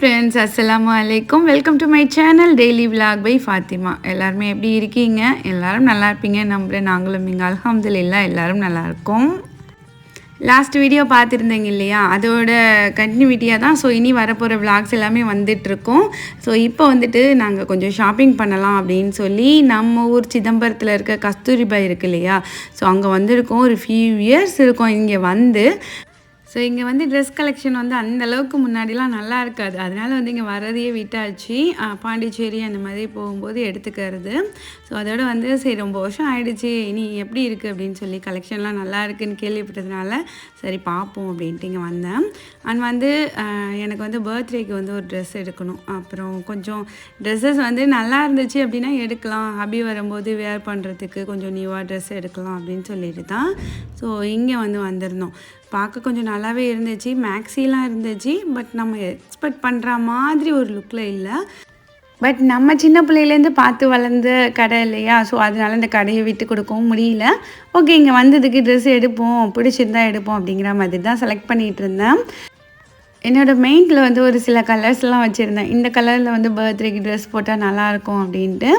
Friends அஸ்ஸலாமு அலைக்கும் welcome to my channel daily vlog by Fatima எல்லாருமே எப்படி இருக்கீங்க? எல்லோரும் நல்லா இருப்பீங்க நம்புகிறேன் நாங்களும். இங்கே அல்ஹம்துலில்லாஹ் எல்லோரும் நல்லாயிருக்கோம் லாஸ்ட் வீடியோ பார்த்துருந்தீங்க இல்லையா? அதோட கண்டினியூட்டியாக தான். ஸோ இனி வரப்போகிற விளாக்ஸ் எல்லாமே வந்துட்டுருக்கோம். ஸோ இப்போ வந்துட்டு நாங்கள் கொஞ்சம் ஷாப்பிங் பண்ணலாம் அப்படின்னு சொல்லி நம்ம ஊர் சிதம்பரத்தில் இருக்க கஸ்தூரிபாய் இருக்கு இல்லையா? ஸோ அங்கே வந்திருக்கோம். ஒரு ஃபியூ இயர்ஸ் இருக்கும். இங்கே வந்து ஸோ இங்கே வந்து ட்ரெஸ் கலெக்ஷன் வந்து அந்த அளவுக்கு முன்னாடிலாம் நல்லா இருக்காது. அதனால் வந்து இங்கே வரதையே விட்டாச்சு. பாண்டிச்சேரி அந்த மாதிரி போகும்போது எடுத்துக்கிறது. ஸோ அதோட வந்து சரி ரொம்ப வருஷம் ஆயிடுச்சு. இனி எப்படி இருக்குது அப்படின்னு சொல்லி கலெக்ஷன்லாம் நல்லா இருக்குன்னு கேள்விப்பட்டதுனால சரி பார்ப்போம் அப்படின்ட்டு இங்கே வந்தேன். அண்ட் வந்து எனக்கு வந்து பர்த்டேக்கு வந்து ஒரு ட்ரெஸ் எடுக்கணும். அப்புறம் கொஞ்சம் ட்ரெஸ்ஸஸ் வந்து நல்லா இருந்துச்சு அப்படின்னா எடுக்கலாம். ஹபி வரும்போது வேர் பண்ணுறதுக்கு கொஞ்சம் நியூவாக ட்ரெஸ் எடுக்கலாம் அப்படின்னு சொல்லிட்டு தான். ஸோ இங்கே வந்து வந்திருந்தோம். பார்க்க கொஞ்சம் நல்லாவே இருந்துச்சு. மேக்ஸிலாம் இருந்துச்சு. பட் நம்ம எக்ஸ்பெக்ட் பண்ணுற மாதிரி ஒரு லுக்கில் இல்லை. பட் நம்ம சின்ன பிள்ளையிலேருந்து பார்த்து வளர்ந்த கடை இல்லையா? ஸோ அதனால் இந்த கடையை விட்டு கொடுக்கவும் முடியல. ஓகே இங்கே வந்ததுக்கு ட்ரெஸ் எடுப்போம். பிடிச்சிருந்தா எடுப்போம் அப்படிங்கிற மாதிரி தான் செலக்ட் பண்ணிகிட்டு இருந்தேன். என்னோடய மெயினில் வந்து ஒரு சில கலர்ஸ்லாம் வச்சுருந்தேன். இந்த கலரில் வந்து பர்த்டேக்கு ட்ரெஸ் போட்டால் நல்லாயிருக்கும் அப்படின்ட்டு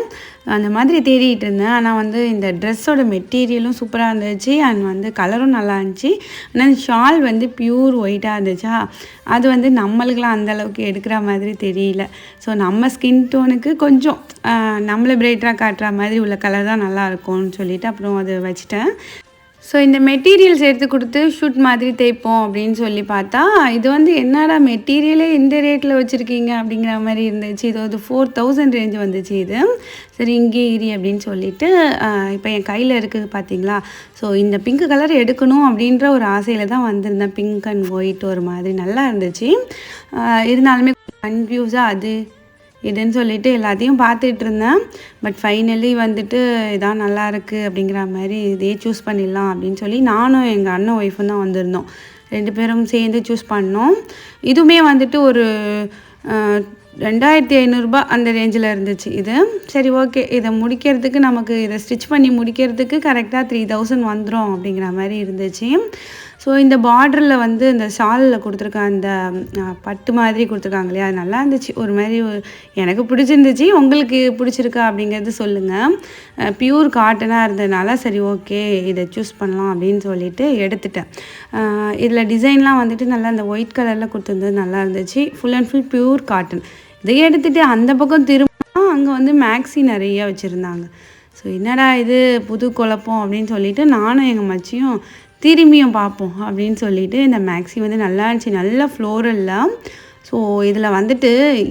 அந்த மாதிரி தேடிட்டு இருந்தேன். ஆனால் வந்து இந்த ட்ரெஸ்ஸோட மெட்டீரியலும் சூப்பராக இருந்துச்சு. அண்ட் வந்து கலரும் நல்லா இருந்துச்சு. ஆனால் ஷால் வந்து பியூர் ஒயிட்டாக இருந்துச்சா? அது வந்து நம்மளுக்கெலாம் அந்த அளவுக்கு எடுக்கிற மாதிரி தெரியல. ஸோ நம்ம ஸ்கின் டோனுக்கு கொஞ்சம் நம்மளை பிரைட்டாக காட்டுற மாதிரி உள்ள கலர் தான் நல்லாயிருக்கும்னு சொல்லிட்டு அப்புறம் அதை வச்சுட்டேன். ஸோ இந்த மெட்டீரியல்ஸ் எடுத்து கொடுத்து ஷூட் மாதிரி தைப்போம் அப்படின்னு சொல்லி பார்த்தா இது வந்து என்னடா மெட்டீரியலே இந்த ரேட்டில் வச்சுருக்கீங்க அப்படிங்கிற மாதிரி இருந்துச்சு. இது ஒரு ஃபோர் தௌசண்ட் ரேஞ்ச் வந்துச்சு இது. சரி இங்கே இரி அப்படின்னு சொல்லிட்டு இப்போ என் கையில் இருக்குது பார்த்தீங்களா ஸோ இந்த பிங்க் கலர் எடுக்கணும் அப்படின்ற ஒரு ஆசையில் தான் வந்திருந்தேன். பிங்க் அண்ட் ஒயிட் ஒரு மாதிரி நல்லா இருந்துச்சு. இருந்தாலுமே கன்ஃபியூஸாக அது இதுன்னு சொல்லிட்டு எல்லாத்தையும் பார்த்துட்டு இருந்தேன். பட் ஃபைனலி வந்துட்டு இதான் நல்லா இருக்குது அப்படிங்கிற மாதிரி இதே சூஸ் பண்ணிடலாம் அப்படின்னு சொல்லி நானும் எங்கள் அண்ணன் ஒய்ஃபும் தான் வந்திருந்தோம். ரெண்டு பேரும் சேர்ந்து சூஸ் பண்ணோம். இதுவுமே வந்துட்டு ஒரு ரெண்டாயிரத்தி ஐநூறுரூபா அந்த ரேஞ்சில் இருந்துச்சு இது. சரி ஓகே இதை முடிக்கிறதுக்கு நமக்கு இதை ஸ்டிச் பண்ணி முடிக்கிறதுக்கு கரெக்டாக த்ரீ தௌசண்ட் வந்துடும் அப்படிங்கிற மாதிரி இருந்துச்சு. ஸோ இந்த பார்டரில் வந்து இந்த ஷாலில் கொடுத்துருக்க அந்த பட்டு மாதிரி கொடுத்துருக்காங்க இல்லையா? அது நல்லா இருந்துச்சு. ஒரு மாதிரி எனக்கு பிடிச்சிருந்துச்சு. உங்களுக்கு பிடிச்சிருக்கா அப்படிங்கிறது சொல்லுங்கள் பியூர் காட்டனாக இருந்ததுனால சரி ஓகே இதை சூஸ் பண்ணலாம் அப்படின்னு சொல்லிட்டு எடுத்துட்டேன். இதில் டிசைன்லாம் வந்துட்டு நல்லா இந்த ஒயிட் கலரில் கொடுத்துருந்தது நல்லா இருந்துச்சு. Full and full pure cotton இதை எடுத்துகிட்டு அந்த பக்கம் திரும்ப அங்கே வந்து மேக்ஸி நிறைய வச்சுருந்தாங்க. ஸோ என்னடா இது புது குழப்பம் அப்படின்னு சொல்லிட்டு நானும் எங்கள் மச்சியும் திரும்பியும் பார்ப்போம் அப்படின்னு சொல்லிட்டு இந்த மேக்ஸி வந்து நல்லா இருந்துச்சு நல்ல ஃப்ளோரலில் ஸோ இதில் வந்துட்டு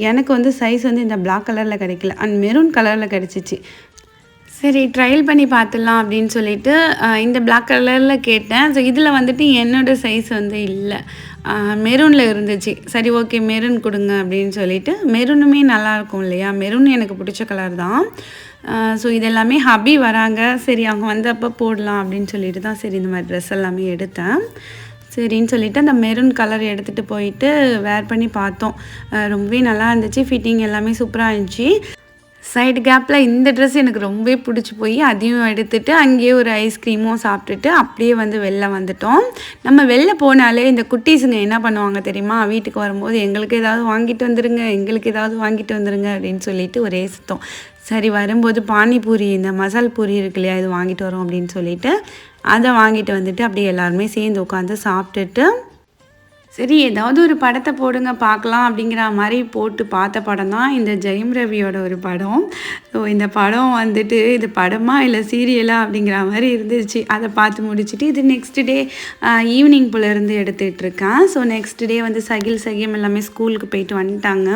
எனக்கு வந்து சைஸ் வந்து இந்த பிளாக் கலரில் கிடைக்கல. அண்ட் மெரூன் கலரில் கிடச்சிச்சு. சரி ட்ரையல் பண்ணி பார்த்துடலாம் அப்படின்னு சொல்லிட்டு இந்த பிளாக் கலரில் கேட்டேன். ஸோ இதில் வந்துட்டு என்னோடய சைஸ் வந்து இல்லை. மெரூனில் இருந்துச்சு. சரி ஓகே மெரூன் கொடுங்க அப்படின்னு சொல்லிட்டு மெரூனுமே நல்லாயிருக்கும் இல்லையா? மெரூன் எனக்கு பிடிச்ச கலர் தான். ஸோ இதெல்லாமே ஹபி வராங்க. சரி அவங்க வந்தப்போ போடலாம் அப்படின்னு சொல்லிட்டு தான் சரி இந்த மாதிரி ட்ரெஸ் எல்லாமே எடுத்தேன். சரின்னு சொல்லிட்டு அந்த மெரூன் கலர் எடுத்துகிட்டு போயிட்டு வேர் பண்ணி பார்த்தோம். ரொம்பவே நல்லா இருந்துச்சு. ஃபிட்டிங் எல்லாமே சூப்பராக இருந்துச்சு. சைடு கேப்பில் இந்த ட்ரெஸ் எனக்கு ரொம்பவே பிடிச்சி போய் அதையும் எடுத்துட்டு அங்கேயே ஒரு ஐஸ்கிரீமும் சாப்பிட்டுட்டு அப்படியே வந்து வெளில வந்துட்டோம். நம்ம வெளில போனாலே இந்த குட்டீஸுங்க என்ன பண்ணுவாங்க தெரியுமா? வீட்டுக்கு வரும்போது எங்களுக்கு ஏதாவது வாங்கிட்டு வந்துருங்க எங்களுக்கு ஏதாவது வாங்கிட்டு வந்துருங்க அப்படின்னு சொல்லிட்டு ஒரே சுத்தம். சரி வரும்போது பானிபூரி இந்த மசால் பூரி இருக்கு இல்லையா இது வாங்கிட்டு வரோம் அப்படின்னு சொல்லிட்டு அதை வாங்கிட்டு வந்துட்டு அப்படியே எல்லாருமே சேர்ந்து உட்காந்து சாப்பிட்டுட்டு சரி ஏதாவது ஒரு படத்தை போடுங்க பார்க்கலாம் அப்படிங்கிற மாதிரி போட்டு பார்த்த படம் தான் இந்த ஜெயம் ரவியோட ஒரு படம். ஸோ இந்த படம் வந்துட்டு இது படமா இல்லை சீரியலா அப்படிங்கிற மாதிரி இருந்துச்சு. அதை பார்த்து முடிச்சுட்டு இது நெக்ஸ்ட் டே ஈவினிங் போல இருந்து எடுத்துகிட்டு இருக்கேன். ஸோ நெக்ஸ்ட் டே வந்து சகில் சகியம் எல்லாமே ஸ்கூலுக்கு போயிட்டு வந்துட்டாங்க.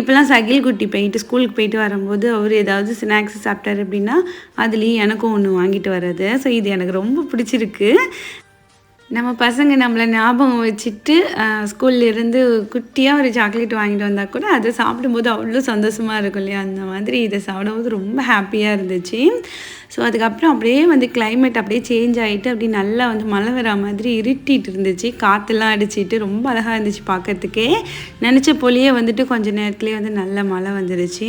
இப்போலாம் சகில் குட்டி போயிட்டு ஸ்கூலுக்கு போயிட்டு வரும்போது அவர் ஏதாவது ஸ்நாக்ஸ் சாப்பிட்டாரு அப்படின்னா அதுலேயும் எனக்கும் ஒன்று வாங்கிட்டு வர்றது. ஸோ இது எனக்கு ரொம்ப பிடிச்சிருக்கு. நம்ம பசங்க நம்மளை ஞாபகம் வச்சுட்டு ஸ்கூல்லேருந்து குட்டியாக ஒரு சாக்லேட் வாங்கிட்டு வந்தால் கூட அதை சாப்பிடும்போது அவ்வளோ சந்தோஷமாக இருக்கும் இல்லையா? அந்த மாதிரி இதை சாப்பிடும்போது ரொம்ப ஹாப்பியாக இருந்துச்சு. ஸோ அதுக்கப்புறம் அப்படியே வந்து கிளைமேட் அப்படியே சேஞ்ச் ஆகிட்டு அப்படியே நல்லா வந்து மழை வர மாதிரி இருட்டிட்டு இருந்துச்சு. காற்றுலாம் அடிச்சிட்டு ரொம்ப அழகாக இருந்துச்சு பார்க்கறதுக்கே. நினச்ச போலியே வந்துட்டு கொஞ்சம் நேரத்துலேயே வந்து நல்ல மழை வந்துருச்சு.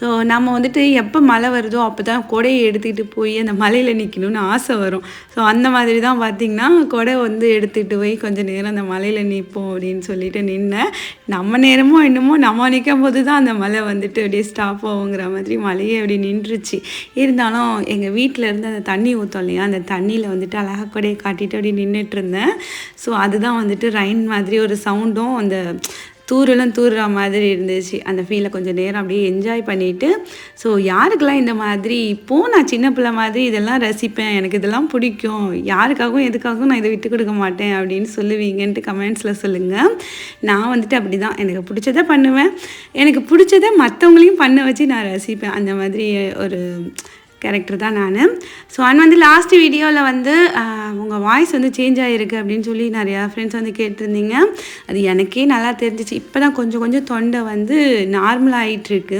ஸோ நம்ம வந்துட்டு எப்போ மழை வருதோ அப்போ தான் கொடையை எடுத்துக்கிட்டு போய் அந்த மலையில் நிற்கணும்னு ஆசை வரும். ஸோ அந்த மாதிரி தான் பார்த்திங்கன்னா கொடை வந்து எடுத்துகிட்டு போய் கொஞ்சம் நேரம் அந்த மலையில் நிற்போம் அப்படின்னு சொல்லிட்டு நின்னேன். நம்ம நேரமோ என்னமோ நம்ம நிற்கும் போது தான் அந்த மலை வந்துட்டு அப்படியே ஸ்டாப் ஆகுங்கிற மாதிரி மலையே அப்படி நின்றுச்சு. இருந்தாலும் எங்கள் வீட்டில் இருந்து அந்த தண்ணி ஊற்றோம் இல்லையா? அந்த தண்ணியில் வந்துட்டு அழகாக கொடையை காட்டிட்டு அப்படி நின்றுட்டு இருந்தேன். ஸோ அதுதான் வந்துட்டு ரைன் மாதிரி ஒரு சவுண்டும் அந்த தூரெல்லாம் தூறுற மாதிரி இருந்துச்சு. அந்த ஃபீலை கொஞ்சம் நேரம் அப்படியே என்ஜாய் பண்ணிவிட்டு ஸோ யாருக்கெல்லாம் இந்த மாதிரி இப்போது நான் சின்ன பிள்ளை மாதிரி இதெல்லாம் ரசிப்பேன் எனக்கு இதெல்லாம் பிடிக்கும் யாருக்காகவும் எதுக்காகவும் நான் இதை விட்டு கொடுக்க மாட்டேன் அப்படின்னு சொல்லுவீங்கன்ட்டு கமெண்ட்ஸில் சொல்லுங்கள் நான் வந்துட்டு அப்படி தான் எனக்கு பிடிச்சதை பண்ணுவேன். எனக்கு பிடிச்சதை மற்றவங்களையும் பண்ண வச்சு நான் ரசிப்பேன். அந்த மாதிரி ஒரு கேரக்டர் தான் நான். ஸோ அண்ட் வந்து லாஸ்ட் வீடியோவில் வந்து உங்கள் வாய்ஸ் வந்து சேஞ்ச் ஆகிருக்கு அப்படின்னு சொல்லி நிறையா ஃப்ரெண்ட்ஸ் வந்து கேட்டிருந்தீங்க. அது எனக்கே நல்லா தெரிஞ்சிச்சு. இப்போ தான் கொஞ்சம் கொஞ்சம் தொண்டை வந்து நார்மல் ஆகிட்டுருக்கு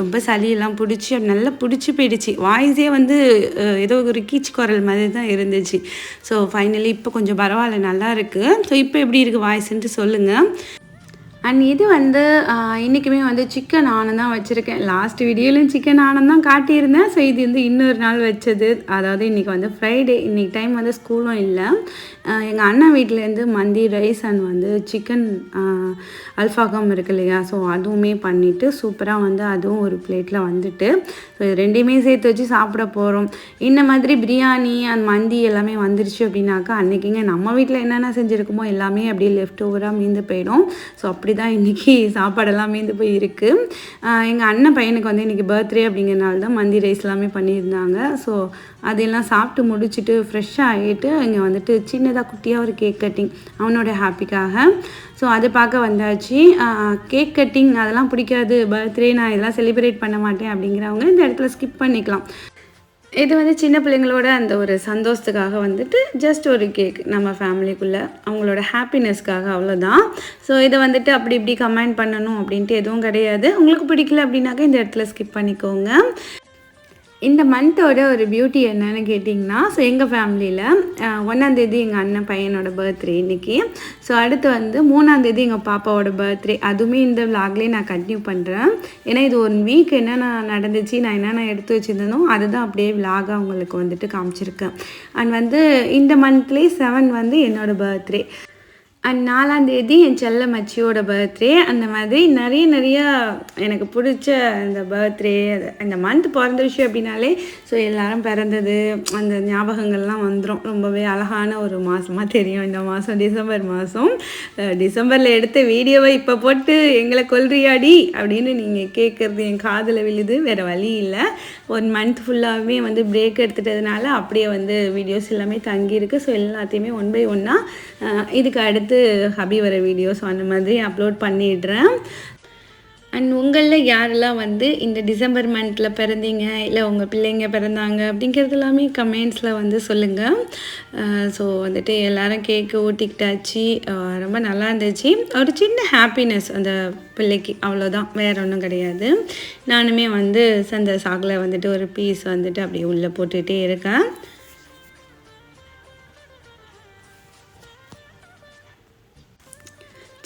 ரொம்ப சளியெல்லாம் பிடிச்சி அப்படி நல்லா பிடிச்சி போயிடுச்சு. வாய்ஸே வந்து ஏதோ ஒரு கீச் குரல் மாதிரி தான் இருந்துச்சு. ஸோ ஃபைனலி இப்போ கொஞ்சம் பரவாயில்ல நல்லா இருக்குது ஸோ இப்போ எப்படி இருக்குது வாய்ஸ்ன்ட்டு சொல்லுங்கள் அண்ட் இது வந்து இன்றைக்குமே வந்து சிக்கன் ஆனம் தான் வச்சுருக்கேன். லாஸ்ட் வீடியோலையும் சிக்கன் ஆனம் தான் காட்டியிருந்தேன். ஸோ இது வந்து இன்னொரு நாள் வச்சது. அதாவது இன்றைக்கி வந்து ஃப்ரைடே இன்றைக்கி டைம் வந்து ஸ்கூலும் இல்லை. எங்கள் அண்ணன் வீட்டிலேருந்து மந்தி ரைஸ் அண்ட் வந்து சிக்கன் அல்ஃபாகம் இருக்கு இல்லையா? ஸோ அதுவுமே பண்ணிவிட்டு சூப்பராக வந்து அதுவும் ஒரு பிளேட்டில் வந்துட்டு ஸோ இது ரெண்டையுமே சேர்த்து வச்சு சாப்பிட போகிறோம் இந்த மாதிரி பிரியாணி அந்த மந்தி எல்லாமே வந்துருச்சு அப்படின்னாக்கா அன்றைக்கிங்க நம்ம வீட்டில் என்னென்ன செஞ்சுருக்கோமோ எல்லாமே அப்படியே லெஃப்ட் ஓவராக மீந்து போயிடும். ஸோ அப்படி தான் இன்றைக்கி சாப்பாடெல்லாம் மீந்து போய் இருக்குது எங்கள் அண்ணன் பையனுக்கு வந்து இன்றைக்கி பர்த்டே அப்படிங்கிறனால தான் மந்தி ரைஸ் எல்லாமே பண்ணியிருந்தாங்க. ஸோ அதெல்லாம் சாப்பிட்டு முடிச்சுட்டு ஃப்ரெஷ்ஷாக ஆகிட்டு இங்கே வந்துட்டு சின்னதாக குட்டியாக ஒரு கேக் கட்டிங் அவனோட ஹாப்பிக்காக ஸோ அது பார்க்க வந்தாச்சு. கேக் கட்டிங் அதெல்லாம் பிடிக்காது. பர்த்டே நான் இதெல்லாம் செலிப்ரேட் பண்ண மாட்டேன் அப்படிங்கிறவங்க இந்த இடத்துல ஸ்கிப் பண்ணிக்கலாம். இது வந்து சின்ன பிள்ளைங்களோட அந்த ஒரு சந்தோஷத்துக்காக வந்துட்டு ஜஸ்ட் ஒரு கேக் நம்ம ஃபேமிலிக்குள்ளே அவங்களோட ஹாப்பினஸ்க்காக அவ்வளோதான் ஸோ இதை வந்துட்டு அப்படி இப்படி கமெண்ட் பண்ணணும் அப்படின்ட்டு எதுவும் கிடையாது. உங்களுக்கு பிடிக்கல அப்படின்னாக்கா இந்த இடத்துல ஸ்கிப் பண்ணிக்கோங்க. இந்த மந்த்தோட ஒரு பியூட்டி என்னன்னு கேட்டிங்கன்னா ஸோ எங்கள் ஃபேமிலியில் ஒன்றாந்தேதி எங்கள் அண்ணன் பையனோட பர்த்டே இன்றைக்கி ஸோ அடுத்து வந்து மூணாந்தேதி எங்கள் பாப்பாவோட பர்த்டே அதுவுமே இந்த விலாக்லேயே நான் கண்டினியூ பண்ணுறேன் ஏன்னா இது ஒன் வீக் என்னென்ன நடந்துச்சு நான் என்னென்ன எடுத்து வச்சுருந்தனோ அதுதான் அப்படியே விலாகாக உங்களுக்கு வந்துட்டு காமிச்சிருக்கேன். அண்ட் வந்து இந்த மந்த்லேயே செவன் வந்து என்னோடய பர்த்டே அண்ட் நாலாந்தேதி என் செல்ல மச்சியோட பர்த்டே அந்த மாதிரி நிறைய நிறையா எனக்கு பிடிச்ச அந்த பர்த்டே அந்த மந்த் பிறந்துருச்சு அப்படின்னாலே ஸோ எல்லாரும் பிறந்தது அந்த ஞாபகங்கள்லாம் வந்துடும் ரொம்பவே அழகான ஒரு மாதமாக தெரியும் இந்த மாதம் டிசம்பர் மாதம் டிசம்பரில் எடுத்த வீடியோவை இப்போ போட்டு எங்களை கொல்றியாடி அப்படின்னு நீங்கள் கேட்குறது என் காதில் விழுது வேறு வழி இல்லை. ஒன் மந்த் ஃபுல்லாகவே வந்து பிரேக் எடுத்துட்டதுனால அப்படியே வந்து வீடியோஸ் எல்லாமே தங்கியிருக்கு. ஸோ எல்லாத்தையுமே ஒன் பை ஒன்னாக இதுக்கு அடுத்து ஹபி வர வீடியோஸ் அந்த மாதிரி அப்லோட் பண்ணிடுறேன். அண்ட் உங்களில் யாரெல்லாம் வந்து இந்த டிசம்பர் மந்தில் பிறந்தீங்க இல்லை உங்கள் பிள்ளைங்க பிறந்தாங்க அப்படிங்கிறது எல்லாமே கமெண்ட்ஸில் வந்து சொல்லுங்கள் ஸோ வந்துட்டு எல்லோரும் கேக்கு ஊட்டிக்கிட்டாச்சு. ரொம்ப நல்லா இருந்துச்சு. ஒரு சின்ன ஹாப்பினஸ் அந்த பிள்ளைக்கு அவ்வளோதான் வேற ஒன்றும் கிடையாது. நானுமே வந்து சந்த சாக்கில் வந்துட்டு ஒரு பீஸ் வந்துட்டு அப்படியே உள்ளே போட்டுகிட்டே இருக்கேன்.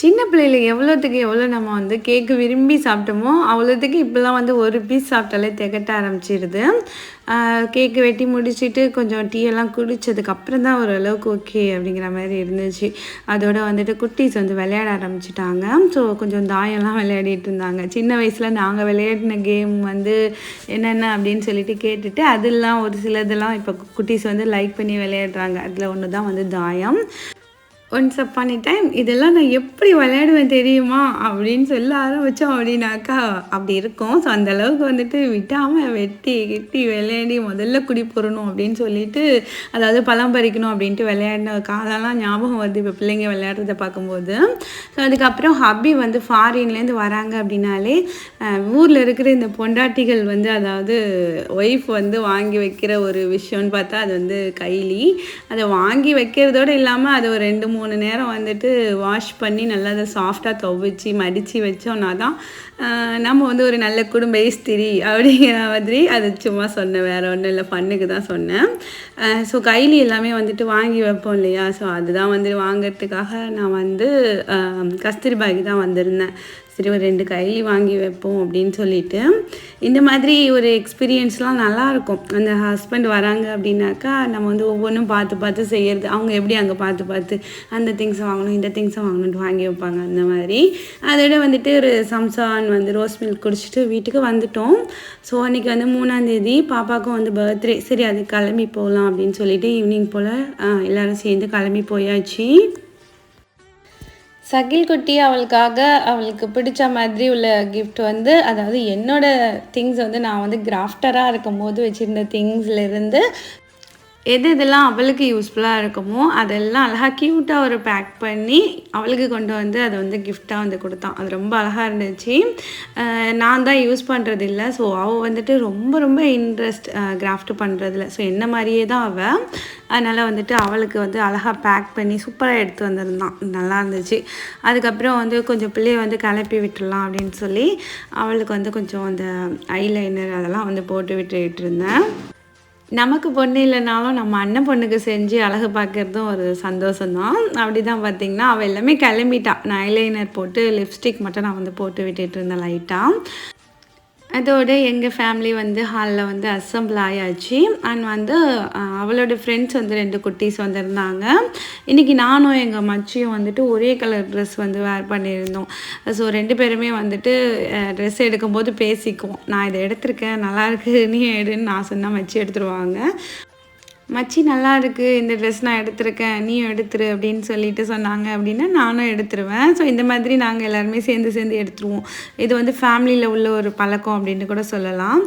சின்ன பிள்ளையில எவ்வளோத்துக்கு எவ்வளோ நம்ம வந்து கேக்கு விரும்பி சாப்பிட்டோமோ அவ்வளோத்துக்கு இப்போல்லாம் வந்து ஒரு பீஸ் சாப்பிட்டாலே திகட்ட ஆரம்பிச்சிடுது கேக்கு வெட்டி முடிச்சுட்டு கொஞ்சம் டீயெல்லாம் குடித்ததுக்கப்புறம் தான் ஓரளவுக்கு ஓகே அப்படிங்கிற மாதிரி இருந்துச்சு. அதோட வந்துட்டு குட்டீஸ் வந்து விளையாட ஆரம்பிச்சிட்டாங்க. ஸோ கொஞ்சம் தாயம்லாம் விளையாடிட்டு இருந்தாங்க. சின்ன வயசில் நாங்கள் விளையாடின கேம் வந்து என்னென்ன அப்படின்னு சொல்லிட்டு கேட்டுட்டு அதெல்லாம் ஒரு சிலதெல்லாம் இப்போ குட்டீஸ் வந்து லைக் பண்ணி விளையாடுறாங்க. அதில் ஒன்று தான் வந்து தாயம். ஒன்ஸ் அப்பான் டைம் இதெல்லாம் நான் எப்படி விளையாடுவேன் தெரியுமா? அப்படின்னு சொல்ல ஆரம்பித்தோம் அப்படின்னாக்கா அப்படி இருக்கும். ஸோ அந்த அளவுக்கு வந்துட்டு விட்டாமல் வெட்டி கெட்டி விளையாடி முதல்ல குடி போடணும் அப்படின்னு சொல்லிட்டு அதாவது பழம் பறிக்கணும் அப்படின்ட்டு விளையாடின காலம்லாம் ஞாபகம் வருது இப்போ பிள்ளைங்க விளையாடுறத பார்க்கும்போது. ஸோ அதுக்கப்புறம் ஹப்பி வந்து ஃபாரின்லேருந்து வராங்க அப்படின்னாலே ஊரில் இருக்கிற இந்த பொண்டாட்டிகள் வந்து அதாவது ஒய்ஃப் வந்து வாங்கி வைக்கிற ஒரு விஷயம்னு பார்த்தா அது வந்து கைலி. அதை வாங்கி வைக்கிறதோடு இல்லாமல் அது ஒரு ரெண்டு மூணு மூணு நேரம் வந்துட்டு வாஷ் பண்ணி நல்லா அதை சாஃப்டாக துவைச்சி மடித்து வச்சோன்னா தான் நம்ம வந்து ஒரு நல்ல குடும்ப இஸ்திரி அப்படிங்கிற மாதிரி அது சும்மா சொன்னேன் வேறு ஒன்றும் இல்லை ஃபண்ணுக்கு தான் சொன்னேன். ஸோ கைலி எல்லாமே வந்துட்டு வாங்கி வைப்போம் இல்லையா? ஸோ அதுதான் வந்து வாங்குறதுக்காக நான் வந்து கஸ்தூரிபாய்க்கு தான் வந்திருந்தேன். சரி ஒரு ரெண்டு கைலி வாங்கி வைப்போம் அப்படின்னு சொல்லிட்டு இந்த மாதிரி ஒரு எக்ஸ்பீரியன்ஸ்லாம் நல்லாயிருக்கும். அந்த ஹஸ்பண்ட் வராங்க அப்படின்னாக்கா நம்ம வந்து ஒவ்வொன்றும் பார்த்து பார்த்து செய்கிறது அவங்க எப்படி அங்கே பார்த்து பார்த்து அந்த திங்ஸை வாங்கணும் இந்த திங்ஸை வாங்கணும்ட்டு வாங்கி வைப்பாங்க அந்த மாதிரி. அதோட வந்துட்டு ஒரு சம்சான் வந்து ரோஸ் மில்க் குடிச்சிட்டு வீட்டுக்கு வந்துட்டோம். ஸோ அன்றைக்கி வந்து மூணாந்தேதி பாப்பாவுக்கும் வந்து பர்த்டே சரி அது கிளம்பி போகலாம் அப்படின்னு சொல்லிட்டு ஈவினிங் போல் எல்லோரும் சேர்ந்து கிளம்பி போயாச்சு. சகில் குட்டி அவளுக்காக அவளுக்கு பிடிச்ச மாதிரி உள்ள கிஃப்ட் வந்து அதாவது என்னோட திங்ஸ் வந்து நான் வந்து கிராஃப்டராக இருக்கும் போது வச்சுருந்த திங்ஸ்லேருந்து எது இதெல்லாம் அவளுக்கு யூஸ்ஃபுல்லாக இருக்குமோ அதெல்லாம் அழகாக க்யூட்டாக ஒரு பேக் பண்ணி அவளுக்கு கொண்டு வந்து அதை வந்து கிஃப்டாக வந்து கொடுத்தான். அது ரொம்ப அழகாக இருந்துச்சு. நான் தான் யூஸ் பண்ணுறது இல்லை ஸோ அவள் வந்துட்டு ரொம்ப ரொம்ப இன்ட்ரெஸ்ட் கிராஃப்ட் பண்ணுறதுல ஸோ என்ன மாதிரியே தான் அவள் அதனால் வந்துட்டு அவளுக்கு வந்து அழகாக பேக் பண்ணி சூப்பராக எடுத்து வந்திருந்தான். நல்லா இருந்துச்சு. அதுக்கப்புறம் வந்து கொஞ்சம் பிள்ளைய வந்து கிளப்பி விட்டுடலாம் அப்படின்னு சொல்லி அவளுக்கு வந்து கொஞ்சம் அந்த ஐலைனர் அதெல்லாம் வந்து போட்டு விட்டுட்டு இருந்தேன். நமக்கு பொண்ணு இல்லைனாலும் நம்ம அண்ணன் பொண்ணுக்கு செஞ்சு அழகு பார்க்குறதும் ஒரு சந்தோஷம்தான். அப்படி தான் பார்த்தீங்கன்னா அவள் எல்லாமே கிளம்பிட்டா. நான் ஐலைனர் போட்டு லிப்ஸ்டிக் மட்டும் நான் வந்து போட்டு விட்டுட்டு இருந்தேன் லைட்டாக அதோட எங்கள் ஃபேமிலி வந்து ஹாலில் வந்து அசம்பிள் ஆயாச்சு. அண்ட் வந்து அவளோட ஃப்ரெண்ட்ஸ் வந்து ரெண்டு குட்டீஸ் வந்திருந்தாங்க. இன்றைக்கி நானும் எங்கள் மச்சியும் வந்துட்டு ஒரே கலர் ட்ரெஸ் வந்து வேர் பண்ணியிருந்தோம். ஸோ ரெண்டு பேருமே வந்துட்டு ட்ரெஸ் எடுக்கும்போது பேசிக்குவோம். நான் இதை எடுத்திருக்கேன். நல்லாயிருக்கு நீ எடுன்னு நான் சொன்னால் மச்சி எடுத்துருவாங்க. மச்சி நல்லா இருக்கு இந்த ட்ரெஸ் நான் எடுத்திருக்கேன். நீயும் எடுத்துரு அப்படின்னு சொல்லிட்டு சொன்னாங்க அப்படின்னா நானும் எடுத்துருவேன். ஸோ இந்த மாதிரி நாங்கள் எல்லாருமே சேர்ந்து சேர்ந்து எடுத்துருவோம். இது வந்து ஃபேமிலியில் உள்ள ஒரு பழக்கம் அப்படின்னு கூட சொல்லலாம்.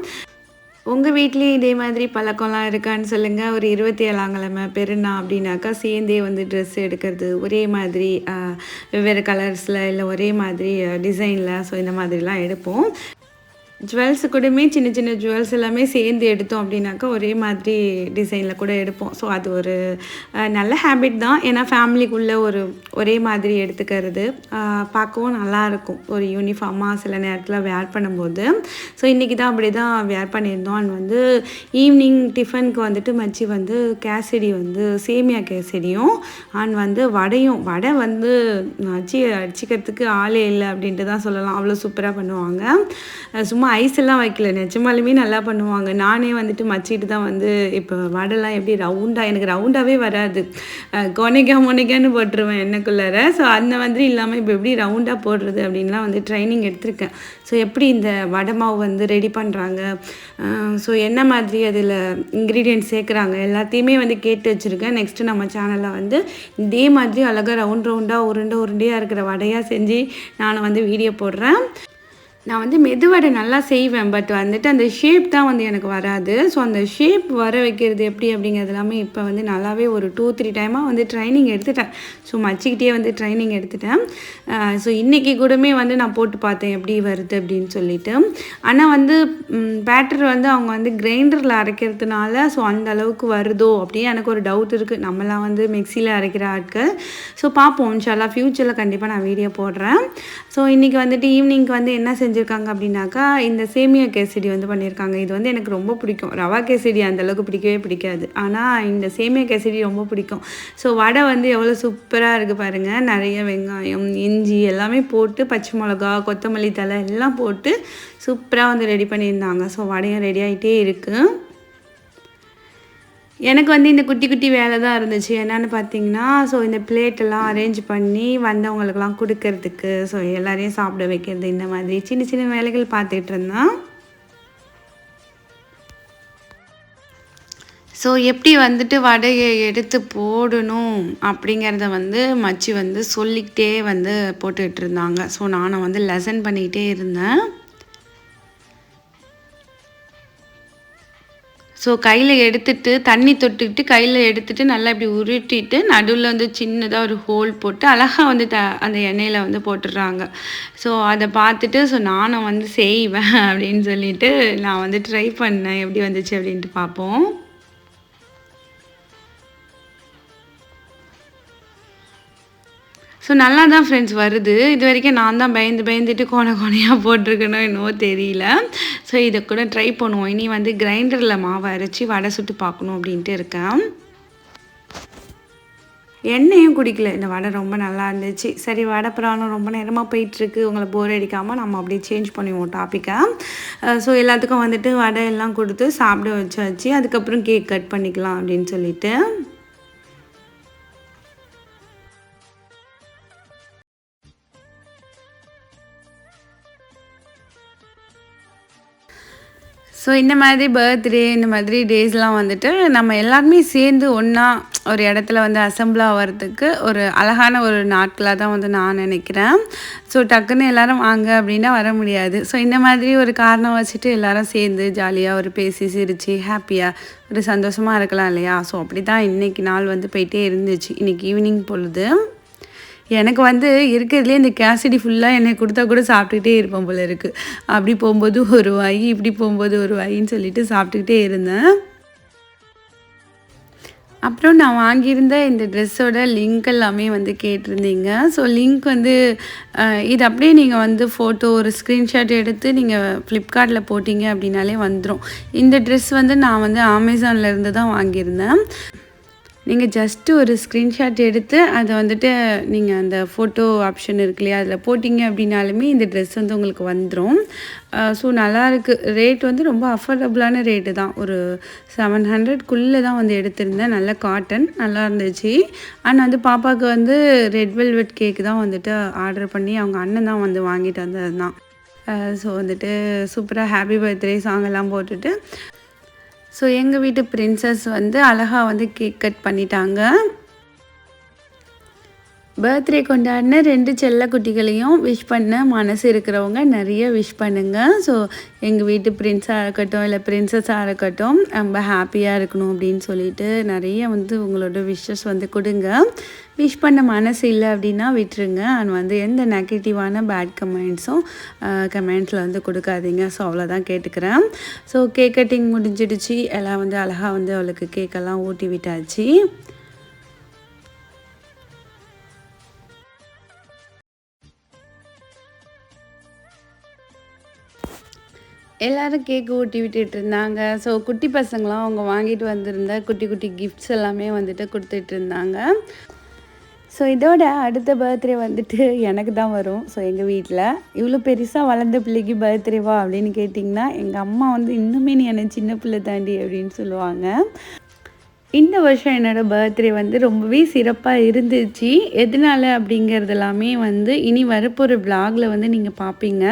உங்கள் வீட்லேயும் இதே மாதிரி பழக்கம்லாம் இருக்கான்னு சொல்லுங்கள் ஒரு இருபத்தி ஏழாம் கிழமை பெருநா அப்படின்னாக்கா சேர்ந்தே வந்து ட்ரெஸ் எடுக்கிறது. ஒரே மாதிரி வெவ்வேறு கலர்ஸில் இல்லை ஒரே மாதிரி டிசைனில் ஸோ இந்த மாதிரிலாம் எடுப்போம். ஜுவல்ஸு கூடமே சின்ன சின்ன ஜுவல்ஸ் எல்லாமே சேர்ந்து எடுத்தோம் அப்படின்னாக்கா ஒரே மாதிரி டிசைனில் கூட எடுப்போம். ஸோ அது ஒரு நல்ல ஹேபிட் தான். ஏன்னா ஃபேமிலிக்குள்ளே ஒரு ஒரே மாதிரி எடுத்துக்கிறது பார்க்கவும் நல்லாயிருக்கும். ஒரு யூனிஃபார்மாக சில நேரத்தில் வேர் பண்ணும்போது. ஸோ இன்றைக்கி தான் அப்படி தான் வேர் பண்ணியிருந்தோம். அண்ட் வந்து ஈவினிங் டிஃபனுக்கு வந்துட்டு மச்சி வந்து கேசரி வந்து சேமியா கேசரியும் அண்ட் வந்து வடையும். வடை வந்து மச்சி அடிச்சிக்கிறதுக்கு ஆளே இல்லை அப்படின்ட்டு தான் சொல்லலாம். அவ்வளோ சூப்பராக பண்ணுவாங்க. சும்மா ஐஸ் எல்லாம் வைக்கல. நிஜமாலுமே நல்லா பண்ணுவாங்க. நானே வந்துட்டு மச்சிட்டு தான் வந்து இப்போ வடைலாம் எப்படி ரவுண்டாக எனக்கு ரவுண்டாகவே வராது. கொனைக்கா முனைக்கான்னு போட்டுருவேன் எண்ணெய்க்குள்ளார ஸோ அந்த மாதிரி இல்லாமல் இப்போ எப்படி ரவுண்டாக போடுறது அப்படின்லாம் வந்து ட்ரைனிங் எடுத்திருக்கேன். ஸோ எப்படி இந்த வடை மாவு வந்து ரெடி பண்ணுறாங்க ஸோ என்ன மாதிரி அதில் இன்க்ரீடியன்ட் சேர்க்குறாங்க? எல்லாத்தையுமே வந்து கேட்டு வச்சுருக்கேன். நெக்ஸ்ட்டு நம்ம சேனலில் வந்து இதே மாதிரி அழகாக ரவுண்ட் ரவுண்டாக உருண்டை உருண்டையாக இருக்கிற வடையாக செஞ்சு நான் வந்து வீடியோ போடுறேன். நான் வந்து மெதுவடை நல்லா செய்வேன் பட் வந்துட்டு அந்த ஷேப் தான் வந்து எனக்கு வராது. ஸோ அந்த ஷேப் வர வைக்கிறது எப்படி அப்படிங்கிறது எல்லாமே இப்போ வந்து நல்லாவே ஒரு டூ த்ரீ டைமாக வந்து ட்ரைனிங் எடுத்துட்டேன். ஸோ மச்சிக்கிட்டே வந்து ட்ரைனிங் எடுத்துட்டேன். ஸோ இன்றைக்கி கூடமே வந்து நான் போட்டு பார்த்தேன் எப்படி வருது அப்படின்னு சொல்லிட்டு. ஆனால் வந்து பேட்டர் வந்து அவங்க வந்து கிரைண்டரில் அரைக்கிறதுனால ஸோ அந்த அளவுக்கு வருதோ அப்படின்னு எனக்கு ஒரு டவுட் இருக்குது நம்மலாம் வந்து மிக்சியில் அரைக்கிற ஆட்கள். ஸோ பார்ப்போம். இன்ஷால்லா ஃப்யூச்சரில் கண்டிப்பாக நான் வீடியோ போடுறேன். ஸோ இன்றைக்கி வந்துட்டு ஈவினிங்க்கு வந்து என்ன செஞ்சுருக்காங்க அப்படின்னாக்கா இந்த சேமியா கேசரி வந்து பண்ணியிருக்காங்க இது வந்து எனக்கு ரொம்ப பிடிக்கும். ரவா கேசரி அந்தளவுக்கு பிடிக்கவே பிடிக்காது. ஆனால் இந்த சேமியா கேசரி ரொம்ப பிடிக்கும். ஸோ வடை வந்து எவ்வளோ சூப்பராக இருக்குது பாருங்கள் நிறைய வெங்காயம் இஞ்சி எல்லாமே போட்டு பச்சை மிளகா கொத்தமல்லி தழை எல்லாம் போட்டு சூப்பராக வந்து ரெடி பண்ணியிருந்தாங்க. ஸோ வடையும் ரெடி ஆகிட்டே இருக்குது எனக்கு வந்து இந்த குட்டி குட்டி வேலை தான் இருந்துச்சு. என்னென்னு பார்த்தீங்கன்னா ஸோ இந்த பிளேட்டெல்லாம் அரேஞ்ச் பண்ணி வந்தவங்களுக்கெல்லாம் கொடுக்கறதுக்கு ஸோ எல்லாரையும் சாப்பிட வைக்கிறது இந்த மாதிரி சின்ன சின்ன வேலைகள் பார்த்துட்டு இருந்தேன். ஸோ எப்படி வந்துட்டு வடையை எடுத்து போடணும் அப்படிங்கிறத வந்து மச்சி வந்து சொல்லிக்கிட்டே வந்து போட்டுக்கிட்டு இருந்தாங்க. ஸோ நானும் வந்து லெசன் பண்ணிக்கிட்டே இருந்தேன். ஸோ கையில் எடுத்துட்டு தண்ணி தொட்டுக்கிட்டு கையில் எடுத்துட்டு நல்லா இப்படி உருட்டிட்டு நடுவில் வந்து சின்னதாக ஒரு ஹோல் போட்டு அழகாக வந்து த அந்த எண்ணெயில் வந்து போட்டுடுறாங்க. ஸோ அதை பார்த்துட்டு ஸோ நானும் வந்து செய்வேன் அப்படின்னு சொல்லிட்டு நான் வந்து ட்ரை பண்ணேன். எப்படி வந்துச்சு அப்படின்ட்டு பார்ப்போம். ஸோ நல்லா தான் ஃப்ரெண்ட்ஸ் வருது. இது வரைக்கும் நான் தான் பயந்து பயந்துட்டு கோண கோணையாக போட்டிருக்கணும் என்னவோ தெரியல. ஸோ இதை கூட ட்ரை பண்ணுவோம். இனி வந்து கிரைண்டரில் மாவை அரைச்சி வடை சுட்டு பார்க்கணும் அப்படின்ட்டு இருக்கேன். எண்ணெயும் குடிக்கல. இந்த வடை ரொம்ப நல்லா இருந்துச்சு. சரி வடை பிராணம் ரொம்ப நேரமாக போயிட்டுருக்கு. உங்களை போர் அடிக்காமல் நம்ம அப்படியே சேஞ்ச் பண்ணிடுவோம் டாப்பிக்கை ஸோ எல்லாத்துக்கும் வந்துட்டு வடை எல்லாம் கொடுத்து சாப்பிட வச்சாச்சு. அதுக்கப்புறம் கேக் கட் பண்ணிக்கலாம் அப்படின்னு சொல்லிட்டு. ஸோ இந்த மாதிரி பர்த்டே இந்த மாதிரி டேஸ்லாம் வந்துட்டு நம்ம எல்லாருமே சேர்ந்து ஒன்றா ஒரு இடத்துல வந்து அசம்பிள் ஆகிறதுக்கு ஒரு அழகான ஒரு நாட்களாக தான் வந்து நான் நினைக்கிறேன். ஸோ டக்குன்னு எல்லோரும் வாங்க அப்படின்னா வர முடியாது. ஸோ இந்த மாதிரி ஒரு காரணம் வச்சுட்டு எல்லோரும் சேர்ந்து ஜாலியாக ஒரு பேசி சிரித்து ஹாப்பியாக ஒரு சந்தோஷமாக இருக்கலாம் இல்லையா? ஸோ அப்படி தான் இன்றைக்கி நாள் வந்து போயிட்டே இருந்துச்சு. இன்றைக்கி ஈவினிங் பொழுது. எனக்கு வந்து இருக்கிறதுலே இந்த கேசடி ஃபுல்லாக என்னை கொடுத்தா கூட சாப்பிட்டுக்கிட்டே இருப்போம் போல இருக்குது அப்படி போகும்போது ஒரு வாய் இப்படி போகும்போது ஒரு வாயின்னு சொல்லிட்டு சாப்பிட்டுக்கிட்டே இருந்தேன். அப்புறம் நான் வாங்கியிருந்த இந்த ட்ரெஸ்ஸோட லிங்க் எல்லாமே வந்து கேட்டிருந்தீங்க. ஸோ லிங்க் வந்து இது அப்படியே நீங்கள் வந்து ஃபோட்டோ ஒரு ஸ்க்ரீன்ஷாட் எடுத்து நீங்கள் ஃப்ளிப்கார்ட்டில் போட்டிங்க அப்படின்னாலே வந்துடும் இந்த ட்ரெஸ் வந்து நான் வந்து அமேசானில் இருந்து தான் வாங்கியிருந்தேன். நீங்கள் ஜஸ்ட்டு ஒரு ஸ்க்ரீன்ஷாட் எடுத்து அதை வந்துட்டு நீங்கள் அந்த ஃபோட்டோ ஆப்ஷன் இருக்கு இல்லையா அதில் போட்டிங்க அப்படின்னாலுமே இந்த ட்ரெஸ் வந்து உங்களுக்கு வந்துடும் ஸோ நல்லாயிருக்கு ரேட் வந்து ரொம்ப அஃபோர்டபுளான ரேட்டு தான். ஒரு செவன் ஹண்ட்ரட்குள்ளே தான் வந்து எடுத்திருந்தேன். நல்ல காட்டன் நல்லா இருந்துச்சு. ஆனால் வந்து பாப்பாவுக்கு வந்து ரெட் வெல்வெட் கேக்கு தான் வந்துட்டு ஆர்டர் பண்ணி அவங்க அண்ணன் தான் வந்து வாங்கிட்டு வந்தது தான் ஸோ வந்துட்டு சூப்பராக ஹாப்பி பர்த்டே சாங்கெல்லாம் போட்டுட்டு ஸோ எங்கள் வீட்டு பிரின்சஸ் வந்து அழகாக வந்து கேக் கட் பண்ணிட்டாங்க. பர்த்டே கொண்டாடின ரெண்டு செல்ல குட்டிகளையும் விஷ் பண்ண மனசு இருக்கிறவங்க நிறைய விஷ் பண்ணுங்கள் ஸோ எங்கள் வீட்டு பிரின்ஸாக இருக்கட்டும் இல்லை பிரின்சஸாக இருக்கட்டும் ரொம்ப ஹாப்பியாக இருக்கணும் அப்படின்னு சொல்லிட்டு நிறைய வந்து உங்களோட விஷஸ் வந்து கொடுங்க. விஷ் பண்ண மனசு இல்லை அப்படின்னா விட்டுருங்க. அண்ட் வந்து எந்த நெகட்டிவான பேட் கமெண்ட்ஸும் கமெண்ட்ஸில் வந்து கொடுக்காதீங்க. ஸோ அவ்வளோதான் கேட்டுக்கிறேன். ஸோ கேக் கட்டிங் முடிஞ்சிடுச்சு. எல்லாம் வந்து அழகாக வந்து அவளுக்கு கேக்கெல்லாம் ஊட்டி விட்டாச்சு எல்லோரும் கேக்கு ஊட்டி விட்டுட்டு இருந்தாங்க ஸோ குட்டி பசங்களாம் அவங்க வாங்கிட்டு வந்திருந்த குட்டி குட்டி கிஃப்ட்ஸ் எல்லாமே வந்துட்டு கொடுத்துட்டு இருந்தாங்க ஸோ இதோட அடுத்த பர்த்டே வந்துட்டு எனக்கு தான் வரும். ஸோ எங்கள் வீட்டில் இவ்வளோ பெருசாக வளர்ந்த பிள்ளைக்கு பர்த்டேவா அப்படின்னு கேட்டிங்கன்னா எங்கள் அம்மா வந்து இன்னுமே நீ என்னை சின்ன பிள்ளை தாண்டி அப்படின்னு சொல்லுவாங்க. இந்த வருஷம் என்னோடய பர்த்டே வந்து ரொம்பவே சிறப்பாக இருந்துச்சு. எதனால் அப்படிங்கிறது எல்லாமே வந்து இனி வரப்போகிற விலாகில் வந்து நீங்கள் பார்ப்பீங்க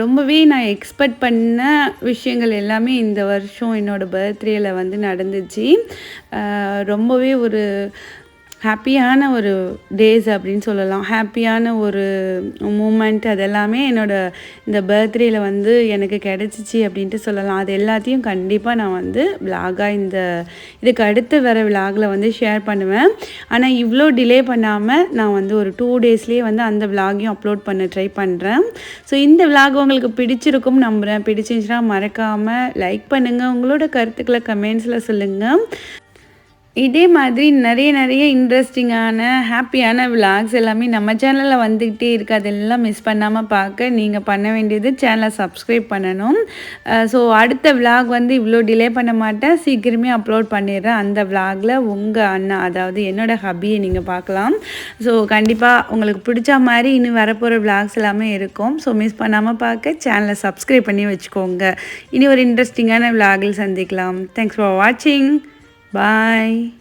ரொம்பவே நான் எக்ஸ்பெக்ட் பண்ண விஷயங்கள் எல்லாமே இந்த வருஷம் என்னோடய பர்த்டேயில் வந்து நடந்துச்சு. ரொம்பவே ஒரு ஹாப்பியான ஒரு டேஸ் அப்படின்னு சொல்லலாம். ஹாப்பியான ஒரு மூமெண்ட் அதெல்லாமே என்னோடய இந்த பர்த்டேயில் வந்து எனக்கு கிடச்சிச்சு அப்படின்ட்டு சொல்லலாம். அது எல்லாத்தையும் கண்டிப்பாக நான் வந்து விலாகாக இந்த இதுக்கு அடுத்து வர விலாகில் வந்து ஷேர் பண்ணுவேன். ஆனால் இவ்வளோ டிலே பண்ணாமல் நான் வந்து ஒரு டூ டேஸ்லேயே வந்து அந்த விலாகையும் அப்லோட் பண்ண ட்ரை பண்ணுறேன் ஸோ இந்த விலாக் உங்களுக்கு பிடிச்சிருக்கும் நம்புகிறேன் பிடிச்சிருந்துச்சுன்னா மறக்காமல் லைக் பண்ணுங்கள் உங்களோட கருத்துக்களை கமெண்ட்ஸில் சொல்லுங்கள் இதே மாதிரி நிறைய நிறைய இன்ட்ரெஸ்டிங்கான ஹாப்பியான விலாக்ஸ் எல்லாமே நம்ம சேனலில் வந்துக்கிட்டே இருக்குது அதெல்லாம் மிஸ் பண்ணாமல் பார்க்க. நீங்கள் பண்ண வேண்டியது சேனலை சப்ஸ்கிரைப் பண்ணணும். ஸோ அடுத்த விலாக் வந்து இவ்வளோ டிலே பண்ண மாட்டேன். சீக்கிரமே அப்லோட் பண்ணிடுறேன். அந்த விலாகில் உங்கள் அண்ணா அதாவது என்னோடய ஹபியை நீங்கள் பார்க்கலாம். ஸோ கண்டிப்பாக உங்களுக்கு பிடிச்ச மாதிரி இன்னும் வரப்போகிற விலாக்ஸ் எல்லாமே இருக்கும். ஸோ மிஸ் பண்ணாமல் பார்க்க. சேனலை சப்ஸ்கிரைப் பண்ணி வச்சுக்கோங்க. இனி ஒரு இன்ட்ரெஸ்டிங்கான விலாகில் சந்திக்கலாம். தேங்க்ஸ் ஃபார் வாட்சிங் Bye.